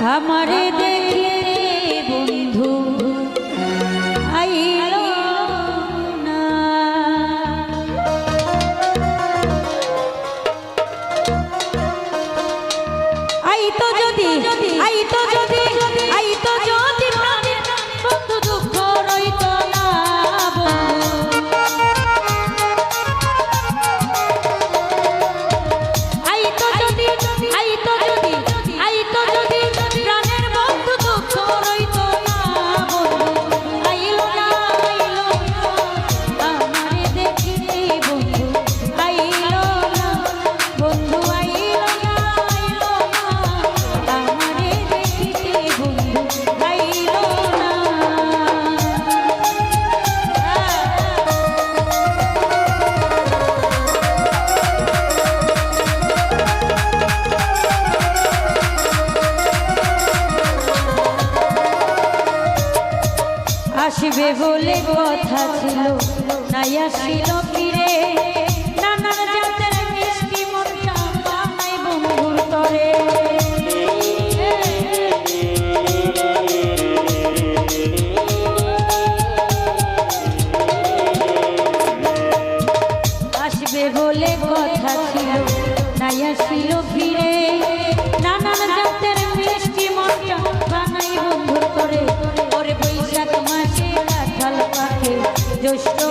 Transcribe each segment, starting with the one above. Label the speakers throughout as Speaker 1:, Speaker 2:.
Speaker 1: हमारे देखिए बंधु। আসবে বলে কথা ছিল। নাই আসিল ফিরে। Yo, yo.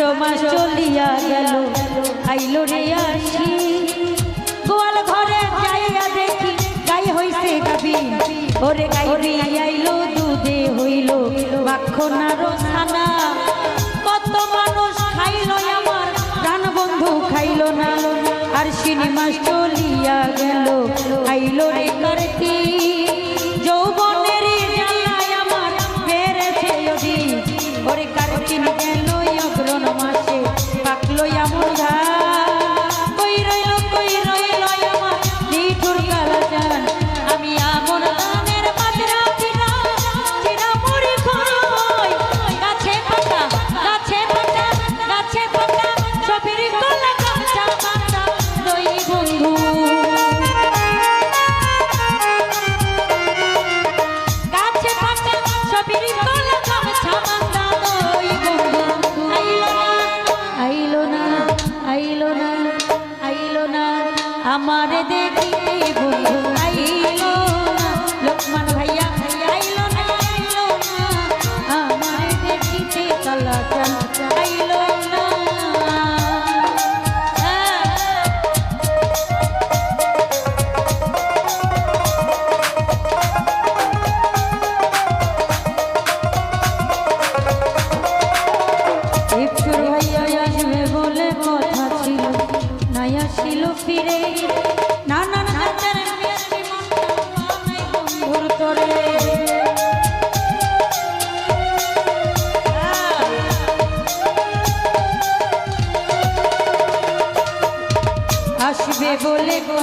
Speaker 1: ভাদ্র মাস চলিয়া গেল, আইল রে আসি। গোয়াল ঘরে যাইয়া দেখি, গাই হইছে গাবি ওরে গাইবি, আইল দুধে হইল মাখনার ছানা। কত মানুষ খাইল আমার, প্রাণ বন্ধু খাইল না। আর সিনেমাস চলিয়া গেল, আইল রে কার্তি যৌবনেরই জানায় আমার বেড়েছে ওরে কার্তিন গেল হলো এমন ঘা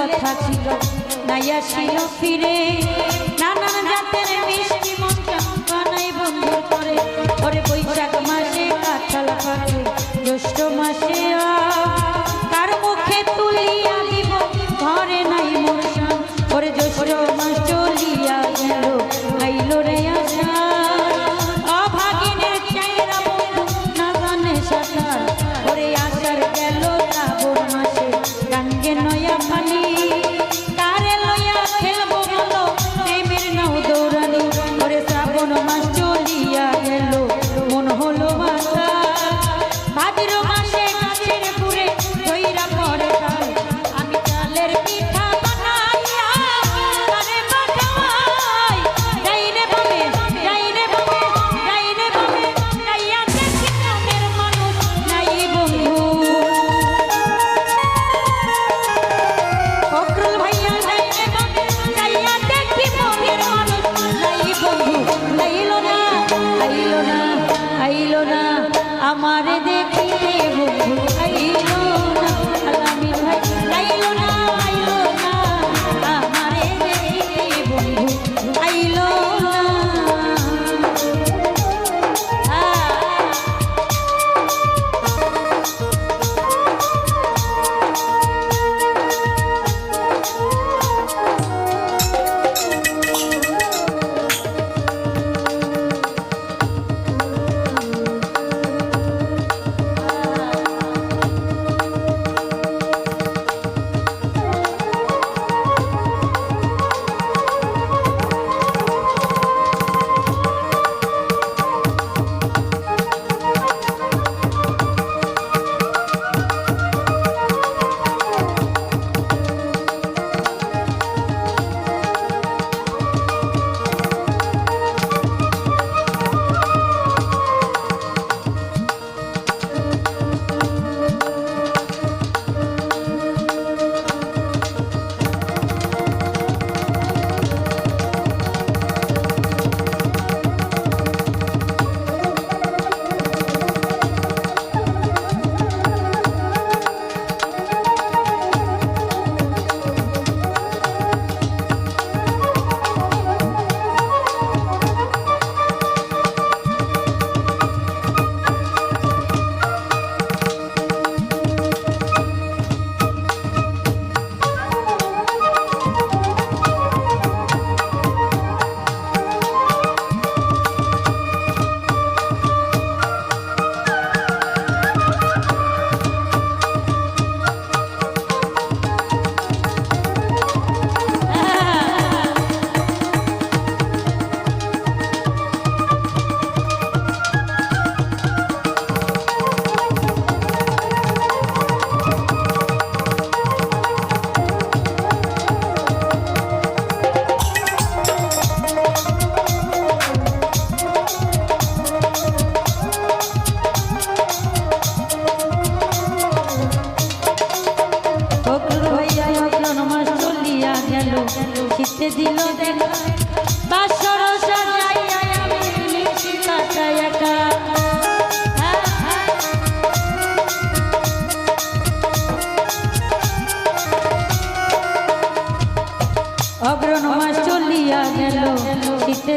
Speaker 1: কথা ছিল নাই আসিল ফিরে। নানান জাতের মিষ্টি মনটা বানাই বন্ধু করে। ওরে বৈশাখ মাসে, কাঁঠাল পাকে জ্যৈষ্ঠ মাসে তার মুখে তুলিয়া দিব ঘরে নাই মশা ওরে জ্যৈষ্ঠ মাস চলিয়া গেল আইল রে আশা অভাগিনের চাইরা বন্ধু, না জানে সাঁতার। ওরে আসার গেল শ্রাবণ মাসে, গাঙ্গে নয়া পানি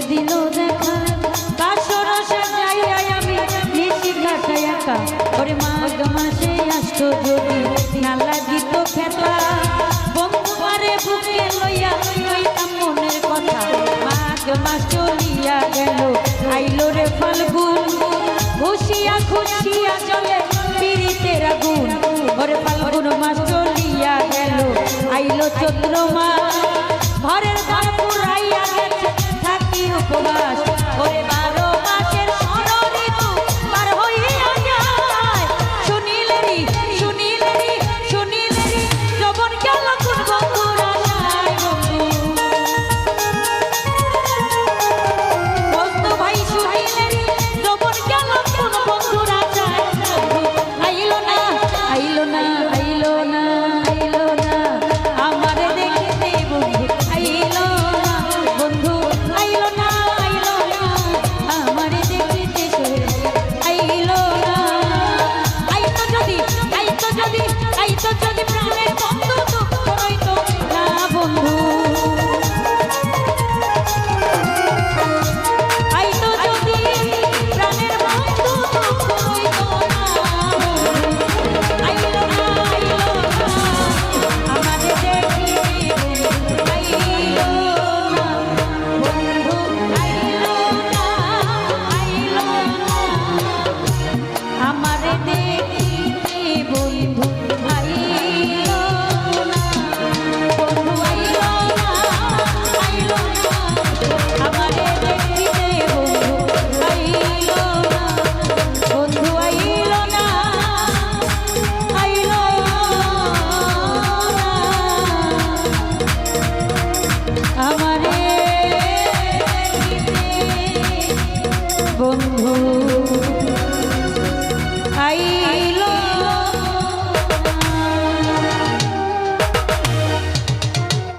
Speaker 1: দিল দেখা। বাসর সাজাইয়া আমি, নিশি কাটাই একা ওরে মাঘ মাসে আসতো যদি না লাগিত খেলা বন্ধুয়ারে বুকে লইয়া লইতাম মনের কথা। মাঘ মাস চলিয়া গেল। আইলো রে ফাল্গুন খুশিয়া খুশিয়া আইলো চৈত্র ঘরের